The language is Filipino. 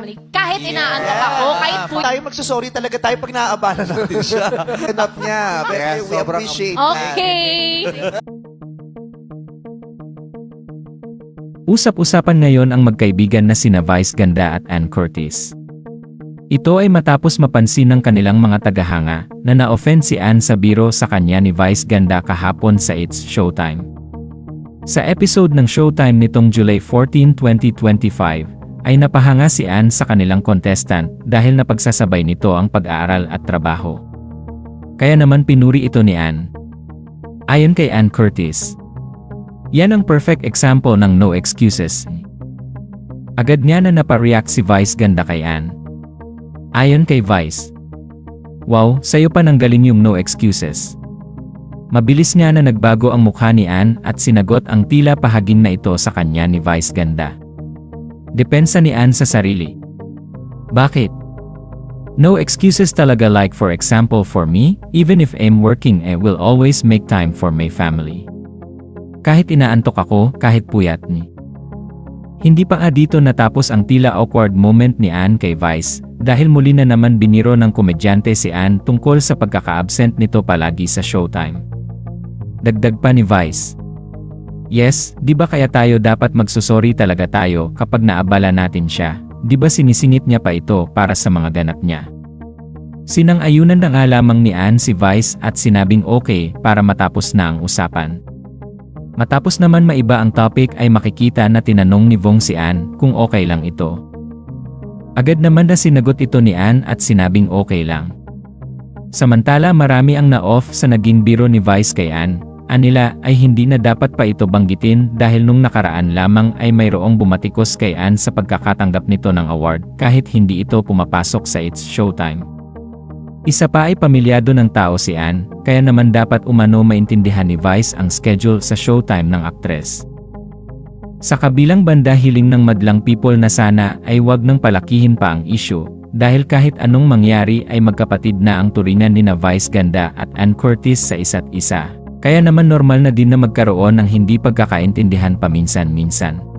family. Kahit inaantok ako, kahit po... Tayo magsasorry talaga tayo pag naaabala natin siya. Enough niya. But Kaya we sobrang- appreciate that. Okay. Usap-usapan ngayon ang magkaibigan na sina Vice Ganda at Ann Curtis. Ito ay matapos mapansin ng kanilang mga tagahanga na na-offend si Ann sa biro sa kanya ni Vice Ganda kahapon sa It's Showtime. Sa episode ng Showtime nitong July 14, 2025, ay napahanga si Ann sa kanilang contestant dahil napagsasabay nito ang pag-aaral at trabaho. Kaya naman pinuri ito ni Ann. Ayon kay Ann Curtis, yan ang perfect example ng no excuses. Agad niya na napareact si Vice ganda kay Ann. Ayon kay Vice, Wow, sa'yo pa nanggaling yung no excuses. Mabilis niya na nagbago ang mukha ni Ann at sinagot ang tila pahaging na ito sa kanya ni Vice ganda. Depensa ni Ann sa sarili. Bakit? No excuses talaga like for example for me, even if I'm working I will always make time for my family. Kahit inaantok ako, kahit puyat ni. Hindi pa nga dito natapos ang tila awkward moment ni Ann kay Vice, dahil muli na naman biniro ng komedyante si Ann tungkol sa pagkaka-absent nito palagi sa showtime. Dagdag pa ni Vice. Yes, di ba kaya tayo dapat magsusori talaga tayo kapag naabala natin siya, di ba sinisingit niya pa ito para sa mga ganap niya. Sinang-ayunan na nga lamang ni Ann si Vice at sinabing okay para matapos na ang usapan. Matapos naman maiba ang topic ay makikita na tinanong ni Vong si Ann kung okay lang ito. Agad naman na sinagot ito ni Ann at sinabing okay lang. Samantala marami ang na-off sa naging biro ni Vice kay Ann, anila ay hindi na dapat pa ito banggitin dahil nung nakaraan lamang ay mayroong bumatikos kay Ann sa pagkakatanggap nito ng award kahit hindi ito pumapasok sa It's Showtime. Isa pa ay pamilyado ng tao si Ann, kaya naman dapat umano maintindihan ni Vice ang schedule sa showtime ng aktres. Sa kabilang banda hiling ng madlang people na sana ay wag nang palakihin pa ang issue, dahil kahit anong mangyari ay magkapatid na ang turingan ni na Vice Ganda at Ann Curtis sa isa't isa. Kaya naman normal na din na magkaroon ng hindi pagkakaintindihan paminsan-minsan.